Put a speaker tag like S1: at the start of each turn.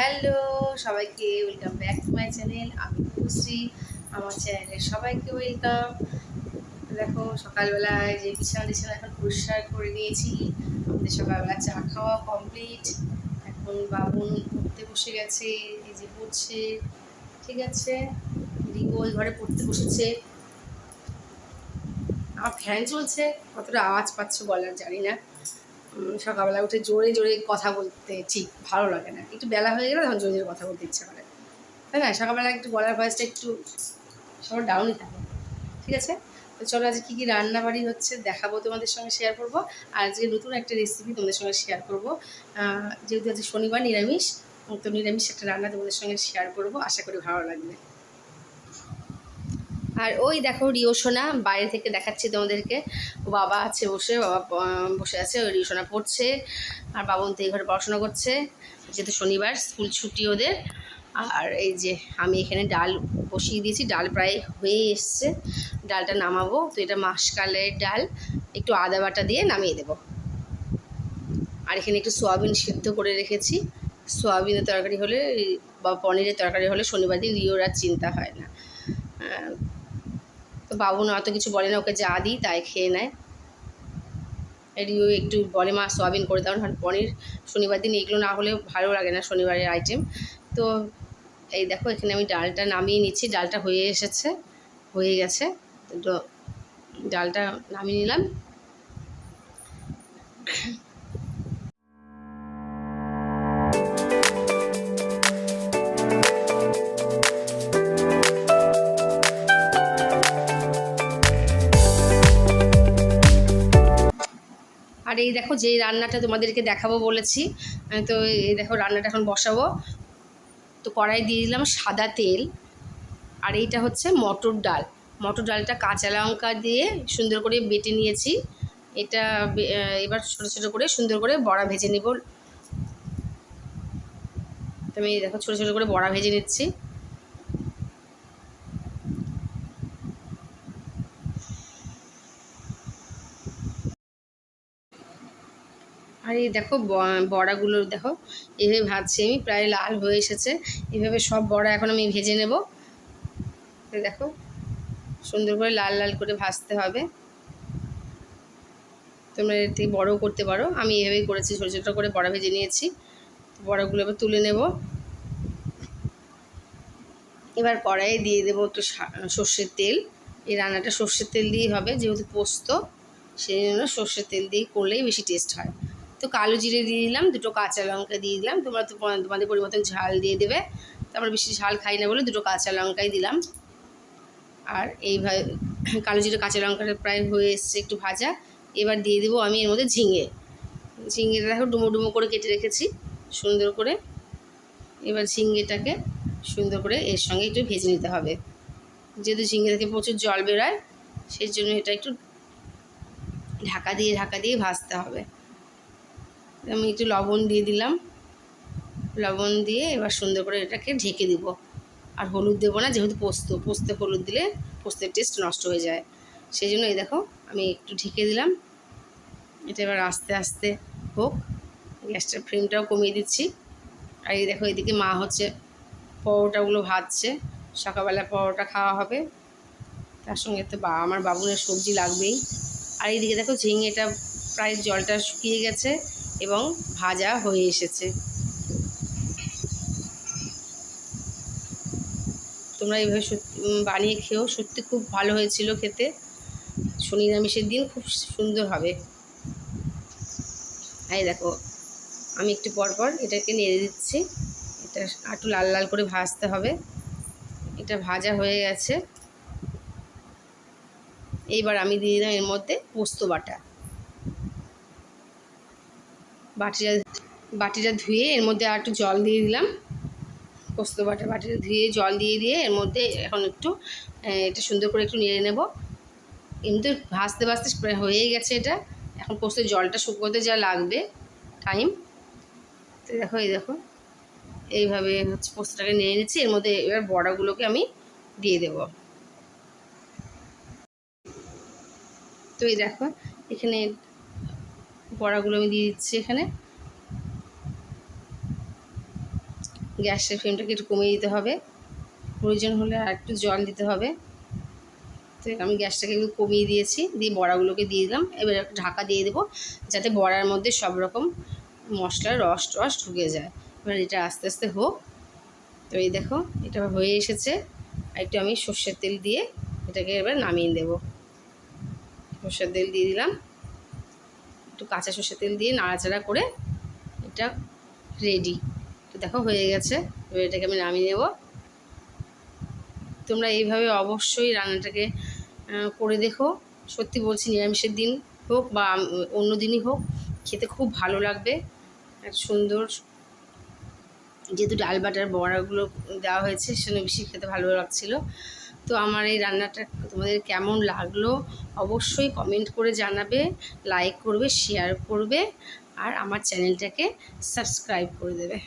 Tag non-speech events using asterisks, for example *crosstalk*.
S1: Hello, সবাইকে welcome back to my channel. আমি খুশি আমার চ্যানেলে সবাইকে ওয়েলকাম। দেখো, সকালবেলায় যে বিছানা টিছানা এখন পরিষ্কার করে নিয়েছি। আমাদের সকালবেলা চা খাওয়া কমপ্লিট এখন বাবুন পড়তে বসে গেছে, এই যে পড়ছে, ঠিক আছে? রিঙ্গো ওই ঘরে পড়তে বসেছে। আমার ফ্যান চলছে, কতটা আওয়াজ পাচ্ছ বলার জানি না। সকালবেলা উঠে জোরে জোরে কথা বলতে ঠিক ভালো লাগে না। একটু বেলা হয়ে গেলে তখন জোরে জোরে কথা বলতে ইচ্ছা করে। তাই না? সকালবেলা একটু গলার ভয়েসটা একটু সবার ডাউনই থাকে। ঠিক আছে? তো চলো আজকে কী কী রান্না বাড়ি হচ্ছে দেখাবো তোমাদের সঙ্গে শেয়ার করব। আর আজকে নতুন একটা রেসিপি তোমাদের সঙ্গে শেয়ার করব। যেহেতু আজকে শনিবার, নিরামিষ, তো নিরামিষ একটা রান্না তোমাদের সঙ্গে শেয়ার করব। আশা করি ভালো লাগবে। আর ওই দেখো রিও সোনা বাইরে থেকে দেখাচ্ছি তোমাদেরকে। বাবা আছে বসে বাবা বসে আছে, ওই রিও সোনা পড়ছে। আর বাবন তো এই ঘরে পড়াশোনা করছে। যেহেতু শনিবার, স্কুল ছুটি ওদের। আর এই যে আমি এখানে ডাল বসিয়ে দিয়েছি, ডাল প্রায় হয়ে এসছে। ডালটা নামাবো, তো এটা মাসকালের ডাল। একটু আদা বাটা দিয়ে নামিয়ে দেবো। আর এখানে একটু সোয়াবিন সিদ্ধ করে রেখেছি। সোয়াবিনের তরকারি হলে, বা পনিরের তরকারি হলে শনিবার দিন রিওর আর চিন্তা হয় না। তো বাবু না অত কিছু বলে না, ওকে যা দিই তাই খেয়ে নেয়। রিও একটু বলে মা সোয়াবিন করে দাও না পনির শনিবার দিন এগুলো না হলে ভালো লাগে না শনিবারের আইটেম তো এই দেখো, এখানে আমি ডালটা নামিয়ে নিচ্ছি, ডালটা হয়ে এসেছে, হয়ে গেছে। তো ডালটা নামিয়ে নিলাম। এই দেখো যে রান্নাটা তোমাদেরকে দেখাবো বলেছি তো এই দেখো রান্নাটা এখন বসাবো। তো কড়াই দিয়ে দিলাম সাদা তেল, আর এইটা হচ্ছে মটর ডাল। মটর ডালটা কাঁচা লঙ্কা দিয়ে সুন্দর করে বেটে নিয়েছি। এটা এবার ছোটো ছোটো করে সুন্দর করে বড়া ভেজে নিব। আমি দেখো ছোটো ছোটো করে বড়া ভেজে নিচ্ছি। আর এই দেখো বড়াগুলো দেখো, এভাবে ভাজছি আমি, প্রায় লাল হয়ে এসেছে। এভাবে সব বড়া এখন আমি ভেজে নেব। দেখো, সুন্দর করে লাল লাল করে ভাজতে হবে। তোমরা এর থেকে বড়ও করতে পারো। আমি এভাবেই করেছি, ছোটো ছোটো করে বড়া ভেজে নিয়েছি। বড়াগুলো এবার তুলে নেব। এবার কড়াইয়ে দিয়ে দেবো একটু সর্ষের তেল। এই রান্নাটা সর্ষের তেল দিয়েই হবে, যেহেতু পোস্ত, সেই জন্য সর্ষের তেল দিয়ে করলেই বেশি টেস্ট হয়। তো কালো জিরে দিয়ে দিলাম, দুটো কাঁচা লঙ্কা দিয়ে দিলাম। তোমরা তো তোমাদের পরিবর্তন ঝাল দিয়ে দেবে। তারপর বেশি ঝাল খাই না বলে দুটো কাঁচা লঙ্কাই দিলাম। আর এইভাবে *clears throat* কালো জিরে, কাঁচা লঙ্কাটা প্রায় হয়ে এসছে একটু ভাজা। এবার দিয়ে দেবো আমি এর মধ্যে ঝিঙে। ঝিঙেটা দেখো ডুমো ডুমো করে কেটে রেখেছি সুন্দর করে। এবার ঝিঙেটাকে সুন্দর করে এর সঙ্গে একটু ভেজে নিতে হবে। যেহেতু ঝিঙে থেকে প্রচুর জল বেরোয়, সেই জন্য এটা একটু ঢাকা দিয়ে ঢাকা দিয়ে ভাজতে হবে। আমি একটু লবণ দিয়ে দিলাম। লবণ দিয়ে এবার সুন্দর করে এটাকে ঢেকে দিব। আর হলুদ দেবো না, যেহেতু পোস্ত, পোস্তে হলুদ দিলে পোস্তের টেস্ট নষ্ট হয়ে যায়। সেই জন্য এই দেখো, আমি একটু ঢেকে দিলাম। এটা এবার আস্তে আস্তে হোক, গ্যাসটার ফ্লেমটাও কমিয়ে দিচ্ছি। আর এই দেখো, এদিকে মা হচ্ছে পরোটাগুলো ভাজছে। সকালবেলা পরোটা খাওয়া হবে। তার সঙ্গে তো বা, আমার বাবুনের সবজি লাগবেই। আর এইদিকে দেখো, ঝিঙেটা প্রায় জলটা শুকিয়ে গেছে। এবং ভাজা হয়ে এসেছে। তোমরা এইভাবে বানিয়ে খেও সত্যি খুব ভালো হয়েছিল খেতে। শনি নিরামিষের দিন খুব সুন্দর হবে। এই দেখো, আমি একটু পর পর এটাকে নেড়ে দিচ্ছি। এটা একটু লাল লাল করে ভাজতে হবে। এটা ভাজা হয়ে গেছে। এইবার আমি দিয়ে দিলাম এর মধ্যে পোস্ত বাটা। বাটিটা বাটিটা ধুয়ে এর মধ্যে আর একটু জল দিয়ে দিলাম। পোস্ত বাটা বাটিটা ধুয়ে জল দিয়ে দিয়ে এর মধ্যে এখন একটু এটা সুন্দর করে একটু নেড়ে নেব। এমনিতে ভাজতে ভাজতে হয়েই গেছে এটা। এখন পোস্তের জলটা শুকোতে যা লাগবে টাইম তো দেখো, এই দেখো, এইভাবে হচ্ছে পোস্তটাকে নিয়ে নিচ্ছি। এর মধ্যে এবার বড়াগুলোকে আমি দিয়ে দেব। তো এই দেখো, এখানে বড়াগুলো আমি দিয়ে দিচ্ছি এখানে। গ্যাসের ফ্লেমটাকে একটু কমিয়ে দিতে হবে। প্রয়োজন হলে আর একটু জল দিতে হবে। তো আমি গ্যাসটাকে একটু কমিয়ে দিয়েছি, দিয়ে বড়াগুলোকে দিয়ে দিলাম। এবার ঢাকা দিয়ে দেবো যাতে বড়ার মধ্যে সব রকম মশলার রস টস ঢুকে যায়। এবার এটা আস্তে আস্তে হোক। তো এই দেখো, এটা হয়ে এসেছে। আর একটু আমি সর্ষের তেল দিয়ে এটাকে এবার নামিয়ে দেবো। সর্ষের তেল দিয়ে দিলাম। একটু কাঁচা সর্ষের তেল দিয়ে নাড়াচাড়া করে এটা রেডি তো দেখো হয়ে গেছে, এবার এটাকে আমি নামিয়ে নেব। তোমরা এইভাবে অবশ্যই রান্নাটাকে করে দেখো। সত্যি বলছি, নিরামিষের দিন হোক বা অন্য দিনই হোক, খেতে খুব ভালো লাগবে। সুন্দর। যেহেতু ডাল বাটার বড়াগুলো দেওয়া হয়েছে, সেজন্য বেশি খেতে ভালো লাগছিল। তো আমার এই রান্নাটা তোমাদের কেমন লাগল অবশ্যই কমেন্ট করে জানাবে লাইক করবে শেয়ার করবে আর আমার চ্যানেলটাকে সাবস্ক্রাইব করে দেবে।